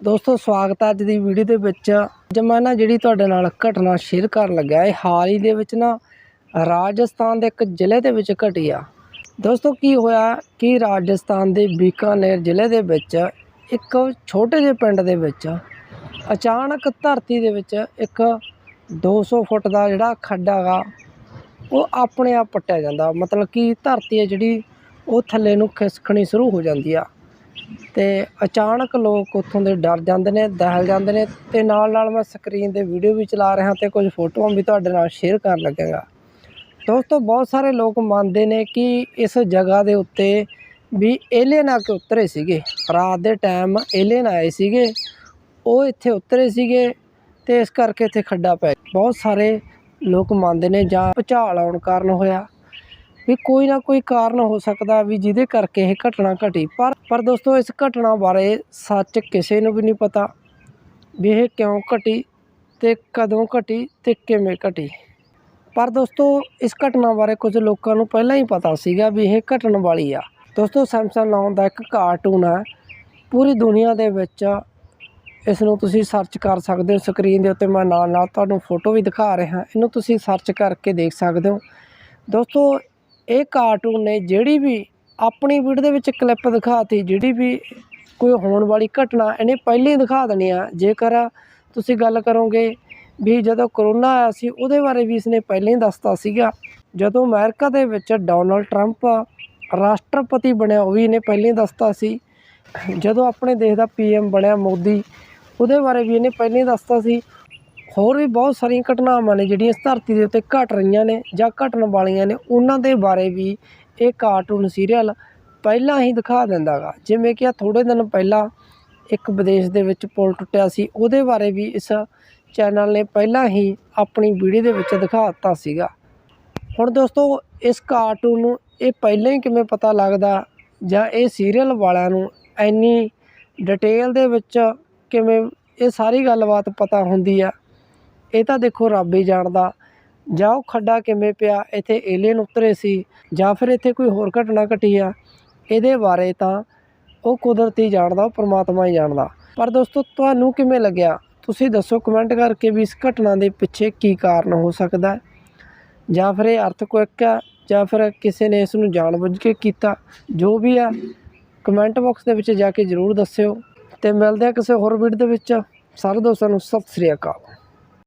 ਦੋਸਤੋ, ਸਵਾਗਤ ਹੈ ਅੱਜ ਦੀ ਵੀਡੀਓ ਦੇ ਵਿੱਚ। ਅੱਜ ਮੈਂ ਨਾ ਜਿਹੜੀ ਤੁਹਾਡੇ ਨਾਲ ਘਟਨਾ ਸ਼ੇਅਰ ਕਰਨ ਲੱਗਾ ਇਹ ਹਾਲ ਹੀ ਦੇ ਵਿੱਚ ਨਾ ਰਾਜਸਥਾਨ ਦੇ ਇੱਕ ਜ਼ਿਲ੍ਹੇ ਦੇ ਵਿੱਚ ਘਟੀ ਆ। ਦੋਸਤੋ, ਕੀ ਹੋਇਆ ਕਿ ਰਾਜਸਥਾਨ ਦੇ ਬੀਕਾਨੇਰ ਜ਼ਿਲ੍ਹੇ ਦੇ ਵਿੱਚ, ਇੱਕ ਛੋਟੇ ਜਿਹੇ ਪਿੰਡ ਦੇ ਵਿੱਚ ਅਚਾਨਕ ਧਰਤੀ ਦੇ ਵਿੱਚ ਇੱਕ 200 ਫੁੱਟ ਦਾ ਜਿਹੜਾ ਖੱਡਾ ਗਾ ਉਹ ਆਪਣੇ ਆਪ ਪੱਟਿਆ ਜਾਂਦਾ। ਮਤਲਬ ਕਿ ਧਰਤੀ ਹੈ ਜਿਹੜੀ, ਉਹ ਥੱਲੇ ਨੂੰ ਖਿਸਕਣੀ ਸ਼ੁਰੂ ਹੋ ਜਾਂਦੀ ਆ। ਤੇ ਅਚਾਨਕ ਲੋਕ ਉੱਥੋਂ ਦੇ ਡਰ ਜਾਂਦੇ ਨੇ, ਦਹਿਲ ਜਾਂਦੇ ਨੇ ਅਤੇ ਨਾਲ ਨਾਲ ਮੈਂ ਸਕਰੀਨ ਤੇ ਵੀਡੀਓ ਵੀ ਚਲਾ ਰਿਹਾ ਅਤੇ ਕੁਝ ਫੋਟੋਆਂ ਵੀ ਤੁਹਾਡੇ ਨਾਲ ਸ਼ੇਅਰ ਕਰਨ ਲੱਗਾਂਗਾ। ਦੋਸਤੋ, ਬਹੁਤ ਸਾਰੇ ਲੋਕ ਮੰਨਦੇ ਨੇ ਕਿ ਇਸ ਜਗ੍ਹਾ ਦੇ ਉੱਤੇ ਵੀ ਏਲੀਅਨ ਆ ਕੇ ਉਤਰੇ ਸੀਗੇ। ਰਾਤ ਦੇ ਟਾਈਮ ਏਲੀਅਨ ਆਏ ਸੀਗੇ, ਉਹ ਇੱਥੇ ਉਤਰੇ ਸੀਗੇ ਤੇ ਇਸ ਕਰਕੇ ਇੱਥੇ ਖੱਡਾ ਪੈ ਬਹੁਤ ਸਾਰੇ ਲੋਕ ਮੰਨਦੇ ਨੇ ਜਾਂ ਭੁਚਾਲ ਆਉਣ ਕਾਰਨ ਹੋਇਆ। ਵੀ ਕੋਈ ਨਾ ਕੋਈ ਕਾਰਨ ਹੋ ਸਕਦਾ ਵੀ ਜਿਹਦੇ ਕਰਕੇ ਇਹ ਘਟਨਾ ਘਟੀ। ਪਰ ਪਰ ਦੋਸਤੋ, ਇਸ ਘਟਨਾ ਬਾਰੇ ਸੱਚ ਕਿਸੇ ਨੂੰ ਵੀ ਨਹੀਂ ਪਤਾ ਵੀ ਇਹ ਕਿਉਂ ਘਟੀ ਤੇ ਕਦੋਂ ਘਟੀ ਤੇ ਕਿਵੇਂ ਘਟੀ। ਪਰ ਦੋਸਤੋ, ਇਸ ਘਟਨਾ ਬਾਰੇ ਕੁਝ ਲੋਕਾਂ ਨੂੰ ਪਹਿਲਾਂ ਹੀ ਪਤਾ ਸੀਗਾ ਵੀ ਇਹ ਘਟਣ ਵਾਲੀ ਆ। ਦੋਸਤੋ ਸੈਮਸੰਗ ਨਾਮ ਦਾ ਇੱਕ ਕਾਰਟੂਨ ਹੈ ਪੂਰੀ ਦੁਨੀਆ ਦੇ ਵਿੱਚ ਇਸ ਨੂੰ ਤੁਸੀਂ ਸਰਚ ਕਰ ਸਕਦੇ ਹੋ। ਸਕਰੀਨ ਦੇ ਉੱਤੇ ਮੈਂ ਨਾਲ ਨਾਲ ਤੁਹਾਨੂੰ ਫੋਟੋ ਵੀ ਦਿਖਾ ਰਿਹਾ। ਇਹਨੂੰ ਤੁਸੀਂ ਸਰਚ ਕਰਕੇ ਦੇਖ ਸਕਦੇ ਹੋ। ਦੋਸਤੋ ਇਹ ਕਾਰਟੂਨ ਨੇ ਜਿਹੜੀ ਵੀ ਆਪਣੀ ਵੀਡੀਓ ਦੇ ਵਿੱਚ ਕਲਿੱਪ ਦਿਖਾਤੀ, ਜਿਹੜੀ ਵੀ ਕੋਈ ਹੋਣ ਵਾਲੀ ਘਟਨਾ, ਇਹਨੇ ਪਹਿਲਾਂ ਹੀ ਦਿਖਾ ਦੇਣੀ ਆ। ਜੇਕਰ ਤੁਸੀਂ ਗੱਲ ਕਰੋਗੇ ਵੀ ਜਦੋਂ ਕਰੋਨਾ ਆਇਆ ਸੀ, ਉਹਦੇ ਬਾਰੇ ਵੀ ਇਸਨੇ ਪਹਿਲਾਂ ਹੀ ਦੱਸਤਾ ਸੀਗਾ। ਜਦੋਂ ਅਮਰੀਕਾ ਦੇ ਵਿੱਚ ਡੋਨਲਡ ਟਰੰਪ ਰਾਸ਼ਟਰਪਤੀ ਬਣਿਆ, ਉਹ ਵੀ ਇਹਨੇ ਪਹਿਲਾਂ ਹੀ ਦੱਸਤਾ ਸੀ। ਜਦੋਂ ਆਪਣੇ ਦੇਸ਼ ਦਾ ਪੀਐਮ ਬਣਿਆ ਮੋਦੀ, ਉਹਦੇ ਬਾਰੇ ਵੀ ਇਹਨੇ ਪਹਿਲਾਂ ਹੀ ਦੱਸਤਾ ਸੀ। ਹੋਰ ਵੀ ਬਹੁਤ ਸਾਰੀਆਂ ਘਟਨਾਵਾਂ ਨੇ ਜਿਹੜੀਆਂ ਇਸ ਧਰਤੀ ਦੇ ਉੱਤੇ ਘਟ ਰਹੀਆਂ ਨੇ ਜਾਂ ਘਟਣ ਵਾਲੀਆਂ ਨੇ, ਉਹਨਾਂ ਦੇ ਬਾਰੇ ਵੀ ਇਹ ਕਾਰਟੂਨ ਸੀਰੀਅਲ ਪਹਿਲਾਂ ਹੀ ਦਿਖਾ ਦਿੰਦਾ ਗਾ। ਜਿਵੇਂ ਕਿ ਆ ਥੋੜੇ ਦਿਨ ਪਹਿਲਾਂ ਇੱਕ ਵਿਦੇਸ਼ ਦੇ ਵਿੱਚ ਪੁਲ ਟੁੱਟਿਆ ਸੀ, ਉਹਦੇ ਬਾਰੇ ਵੀ ਇਸ ਚੈਨਲ ਨੇ ਪਹਿਲਾਂ ਹੀ ਆਪਣੀ ਵੀਡੀਓ ਦੇ ਵਿੱਚ ਦਿਖਾ ਦਿੱਤਾ ਸੀਗਾ। ਹੁਣ ਦੋਸਤੋ, ਇਸ ਕਾਰਟੂਨ ਨੂੰ ਇਹ ਪਹਿਲਾਂ ਹੀ ਕਿਵੇਂ ਪਤਾ ਲੱਗਦਾ ਜਾਂ ਇਹ ਸੀਰੀਅਲ ਵਾਲਿਆਂ ਨੂੰ ਇੰਨੀ ਡਿਟੇਲ ਦੇ ਵਿੱਚ ਕਿਵੇਂ ਇਹ ਸਾਰੀ ਗੱਲਬਾਤ ਪਤਾ ਹੁੰਦੀ ਆ ਇਹ ਤਾਂ ਦੇਖੋ ਰੱਬ ਹੀ ਜਾਣਦਾ। ਜਾਂ ਉਹ ਖੱਡਾ ਕਿਵੇਂ ਪਿਆ, ਇੱਥੇ ਏਲੀਅਨ ਉਤਰੇ ਸੀ, ਜਾਂ ਫਿਰ ਇੱਥੇ ਕੋਈ ਹੋਰ ਘਟਨਾ ਘਟੀ ਆ, ਇਹਦੇ ਬਾਰੇ ਤਾਂ ਉਹ ਕੁਦਰਤੀ ਜਾਣਦਾ, ਉਹ ਪਰਮਾਤਮਾ ਹੀ ਜਾਣਦਾ। ਪਰ ਦੋਸਤੋ, ਤੁਹਾਨੂੰ ਕਿਵੇਂ ਲੱਗਿਆ? ਤੁਸੀਂ ਦੱਸੋ ਕਮੈਂਟ ਕਰਕੇ ਵੀ ਇਸ ਘਟਨਾ ਦੇ ਪਿੱਛੇ ਕੀ ਕਾਰਨ ਹੋ ਸਕਦਾ ਹੈ? ਜਾਂ ਫਿਰ ਇਹ ਅਰਥਕੁਇਕ ਆ ਜਾਂ ਫਿਰ ਕਿਸੇ ਨੇ ਇਸ ਨੂੰ ਜਾਣਬੁੱਝ ਕੇ ਕੀਤਾ? ਜੋ ਵੀ ਆ ਕਮੈਂਟ ਬਾਕਸ ਦੇ ਵਿੱਚ ਜਾ ਕੇ ਜ਼ਰੂਰ ਦੱਸਿਓ। ਤੇ ਮਿਲਦੇ ਆ ਕਿਸੇ ਹੋਰ ਵੀਡੀਓ ਦੇ ਵਿੱਚ। ਸਾਰੇ ਦੋਸਤਾਂ ਨੂੰ ਸਤਿ ਸ੍ਰੀ ਅਕਾਲ।